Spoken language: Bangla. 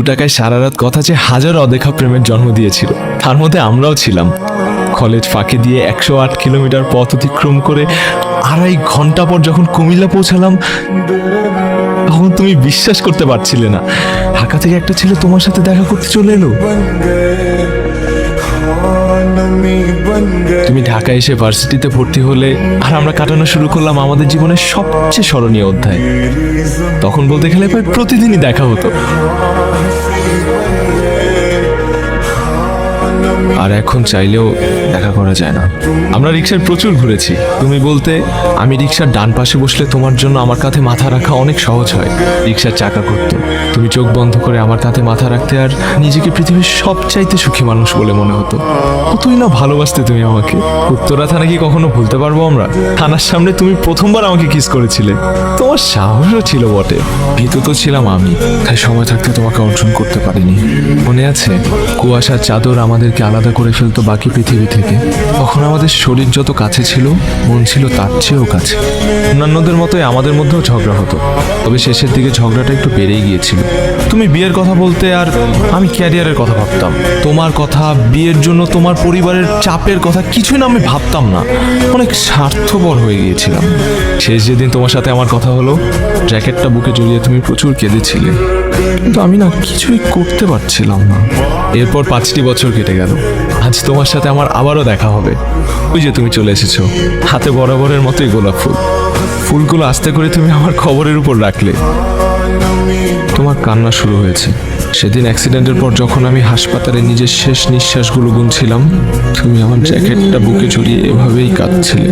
দু টাকায় সারা রাত কথা যে হাজার অদেখা প্রেমের জন্ম দিয়েছিল। তার মধ্যে আমরাও ছিলাম। কলেজ ফাঁকে দিয়ে একশো আট কিলোমিটার পথ অতিক্রম করে আড়াই ঘণ্টা পর যখন কুমিল্লা পৌঁছালাম, তখন তুমি বিশ্বাস করতে পারছিলে না। ঢাকা থেকে একটা ছেলে তোমার সাথে দেখা করতে চলে এলো। তুমি ঢাকা এসে ভার্সিটিতে ভর্তি হলে আর আমরা কাটানো শুরু করলাম আমাদের জীবনের সবচেয়ে স্মরণীয় অধ্যায়। তখন বলতে গেলে প্রায় প্রতিদিনই দেখা হতো। আর এখন চাইলেও দেখা করা যায় না। আমরা রিক্সায় প্রচুর ঘুরেছি। তুমি বলতে, আমি রিক্সার ডান পাশে বসলে তোমার জন্য আমার কাঁধে মাথা রাখা অনেক সহজ হয়। রিক্সার চাকা করতো। তুমি চোখ বন্ধ করে আমার কাঁধে মাথা রাখতে আর নিজেকে পৃথিবীর সবচাইতে সুখী মানুষ বলে মনে হতো। কতই না ভালোবাসতে তুমি আমাকে। উত্তরা থানা কি কখনো ভুলতে পারব আমরা? থানার সামনে তুমি প্রথমবার আমাকে কিস করেছিলে। তোমার সাহসও ছিল বটে। ভীতু তো ছিলাম আমি। তাই সময় থাকতে তোমাকে অর্জন করতে পারিনি। মনে আছে, কুয়াশার চাদর আমাদেরকে আলাদা করে ফেলতো বাকি পৃথিবী থেকে। তখন আমাদের শরীর যত কাছে ছিল, মন ছিল তার চেয়েও কাছে। অন্যান্যদের মতোই আমাদের মধ্যেও ঝগড়া হতো। তবে শেষের দিকে ঝগড়াটা একটু বেড়েই গিয়েছিল। তুমি বিয়ের কথা বলতে আর আমি ক্যারিয়ারের কথা ভাবতাম। তোমার কথা, বিয়ের জন্য তোমার পরিবারের চাপের কথা কিছুই না, আমি ভাবতাম না। অনেক স্বার্থপর হয়ে গিয়েছিলাম। শেষ যেদিন তোমার সাথে আমার কথা হলো, জ্যাকেটটা বুকে জড়িয়ে তুমি প্রচুর কেঁদেছিলে। কিন্তু আমি না কিছুই করতে পারছিলাম না। এরপর পাঁচটি বছর কেটে গেল। আজ তোমার সাথে আমার আবারও দেখা হবে। ওই যে তুমি চলে এসেছ। হাতে বরাবরের মতোই গোলাপ ফুল। ফুলগুলো আস্তে করে তুমি আমার খবরের উপর রাখলে। তোমার কান্না শুরু হয়েছে। সেদিন অ্যাক্সিডেন্টের পর যখন আমি হাসপাতালে নিজের শেষ নিঃশ্বাসগুলো গুনছিলাম, তুমি আমার জ্যাকেটটা বুকে জড়িয়ে এভাবেই কাঁদছিলে।